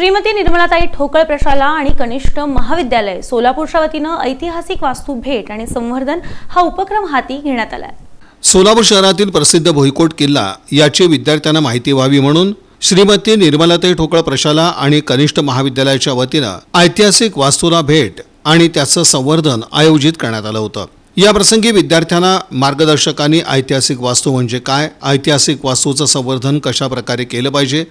श्रीमती निर्मलाताई ठोकळ प्रशाला आणि कनिष्ठ महाविद्यालय सोलापूरच्या वतीनं ऐतिहासिक वास्तू भेट आणि संवर्धन हा उपक्रम हाती घेण्यात आला आहे सोलापूर शहरातील प्रसिद्ध भुईकोट किल्ला याची विद्यार्थ्यांना माहिती व्हावी म्हणून श्रीमती निर्मलाताई ठोकळ प्रशाला आणि कनिष्ठ महाविद्यालयाच्या वतीनं ऐतिहासिक वास्तूला भेट आणि त्याचं संवर्धन आयोजित करण्यात आलं होतं. या प्रसंगी विद्यार्थ्यांना मार्गदर्शकांनी ऐतिहासिक वास्तू म्हणजे काय ऐतिहासिक वास्तूचं संवर्धन कशा प्रकारे केलं पाहिजे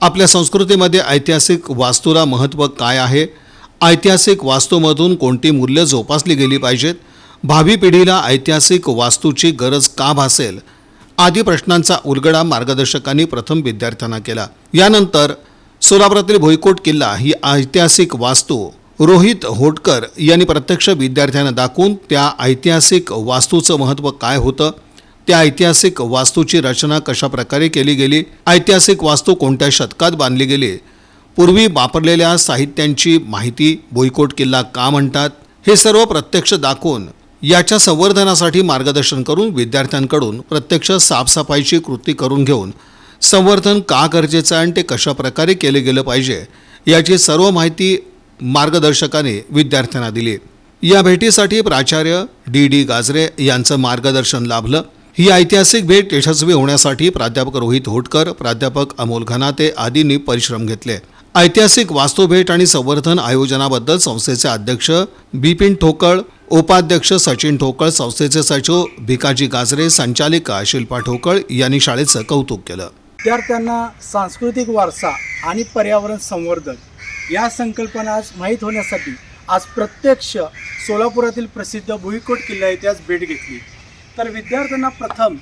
आपल्या संस्कृतीमध्ये ऐतिहासिक वास्तूला महत्त्व काय आहे? ऐतिहासिक वास्तूमधून कोणती मूल्य जोपासली गेली पाहिजेत? भावी पिढीला ऐतिहासिक वास्तूची गरज का भासेल? आदी प्रश्नांचा उलगडा मार्गदर्शकांनी प्रथम विद्यार्थ्यांना केला. यानंतर सोलापुरातील भुईकोट किल्ला ही ऐतिहासिक वास्तू रोहित होटकर यांनी प्रत्यक्ष विद्यार्थ्यांना दाखवून त्या ऐतिहासिक वास्तूचं महत्त्व काय होतं? त्या ऐतिहासिक वास्तूची रचना कशा प्रकारे केली गेली? ऐतिहासिक वास्तू कोणत्या शतकात बांधली गेली? पूर्वी वापरलेल्या साहित्यांची माहिती भुईकोट किल्ला का म्हणतात? हे सर्व प्रत्यक्ष दाखवून याच्या संवर्धनासाठी मार्गदर्शन करून विद्यार्थ्यांकडून प्रत्यक्ष साफसफाईची कृती करून घेऊन संवर्धन का गरजेचं आणि ते कशा प्रकारे केले गेलं पाहिजे याची सर्व माहिती मार्गदर्शकाने विद्यार्थ्यांना दिली. या भेटीसाठी प्राचार्य डी डी गाजरे यांचं मार्गदर्शन लाभलं. ही ऐतिहासिक भेट यशस्वी होण्यासाठी प्राध्यापक रोहित होटकर प्राध्यापक अमोल घनाते आदींनी परिश्रम घेतले. ऐतिहासिक वास्तूभेट आणि संवर्धन आयोजनाबद्दल संस्थेचे अध्यक्ष बिपिन ठोकळ उपाध्यक्ष सचिन ठोकळ संस्थेचे सचिव भिकाजी गाजरे संचालिका शिल्पा ठोकळ यांनी शाळेचं कौतुक केलं. विद्यार्थ्यांना सांस्कृतिक वारसा आणि पर्यावरण संवर्धन या संकल्पना आज माहीत होण्यासाठी आज प्रत्यक्ष सोलापुरातील प्रसिद्ध भुईकोट किल्ला येथे आज भेट घेतली. तर विद्यार्थ्यांना प्रथम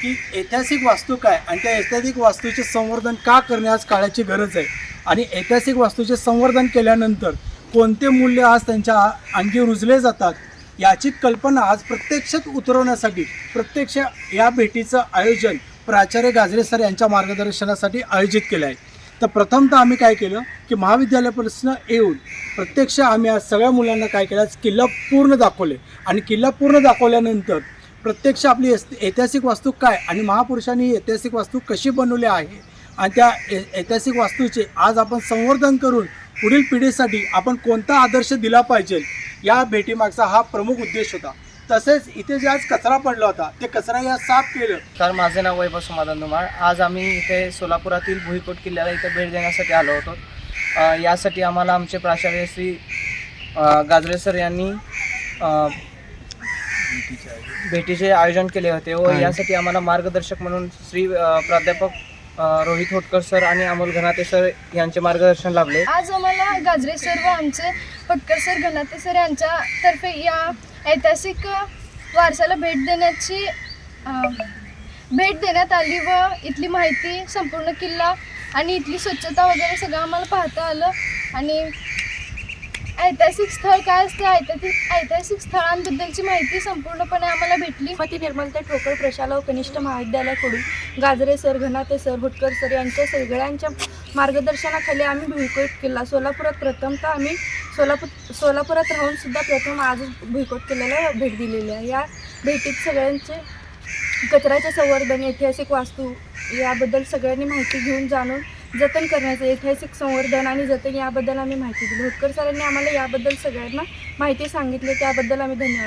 की ऐतिहासिक वास्तू काय आणि त्या ऐतिहासिक वास्तूचे संवर्धन का करणे आज काळाची गरज आहे? आणि ऐतिहासिक वास्तूचे संवर्धन केल्यानंतर कोणते मूल्य आज त्यांच्या अंगी रुजले जातात याची कल्पना आज प्रत्यक्षात उतरवण्यासाठी प्रत्यक्ष या भेटीचं आयोजन प्राचार्य गाजरे सर यांच्या मार्गदर्शनासाठी आयोजित केलं आहे. तर प्रथमतः आम्ही काय केलं की महाविद्यालयापासून येऊन प्रत्यक्ष आम्ही आज सगळ्या मुलांना काय केलं? आज किल्ला पूर्ण दाखवले. आणि किल्ला पूर्ण दाखवल्यानंतर प्रत्यक्ष आपली ऐतिहासिक वास्तू काय आणि महापुरुषांनी ऐतिहासिक वास्तू कशी बनवली आहे? आणि त्या ऐतिहासिक वास्तूचे आज आपण संवर्धन करून पुढील पिढीसाठी आपण कोणता आदर्श दिला पाहिजे? या भेटीमागचा हा प्रमुख उद्देश होता. तसेच इथे जे आज कचरा पडला होता ते कचरा या साफ केलं. तर माझे नाव वैभव समाधान धुमाळ. आज आम्ही इथे सोलापुरातील भुईकोट किल्ल्याला इथे भेट देण्यासाठी आलो होतो. यासाठी आम्हाला आमचे प्राचार्य श्री गाजरे सर यांनी भेटीचे आयोजन केले होते. व यासाठी आम्हाला मार्गदर्शक म्हणून श्री अ, प्राध्यापक अ, रोहित होटकर सर आणि अमोल घनाते सर यांचे मार्गदर्शन लाभले. आज आम्हाला गाजरे सर व आमचे पटकर सर घनाते सर यांच्यातर्फे या ऐतिहासिक वारसाला भेट देण्याची अं, भेट देण्यात आली व इथली माहिती संपूर्ण किल्ला आणि इथली स्वच्छता वगैरे सगळं आम्हाला पाहता आलं. आणि ऐतिहासिक स्थळ काय असते? ऐतिहासिक ऐतिहासिक स्थळांबद्दलची माहिती संपूर्णपणे आम्हाला भेटली. मती निर्मलता ठोकळ प्रशाला व कनिष्ठ महाविद्यालयाकडून. Gajare sir Ghanate sir Bhutkar sir यांच्या सगळ्यांच्या मार्गदर्शनाखाली आम्ही भुईकोट किल्ला सोलापुरात प्रथमतः आम्ही सोलापूर सोलापुरात राहून सुद्धा प्रथम आज भुईकोट किल्ल्याला भेट दिलेली आहे. या भेटीत सगळ्यांचे कचऱ्याचे संवर्धन ऐतिहासिक वास्तू याबद्दल सगळ्यांनी माहिती घेऊन जाणून जतन करण्याचं ऐतिहासिक संवर्धन आणि जतन याबद्दल आम्ही माहिती दिली. होतकर सरांनी आम्हाला याबद्दल सगळ्यांना माहिती सांगितली. त्याबद्दल आम्ही धन्यवाद.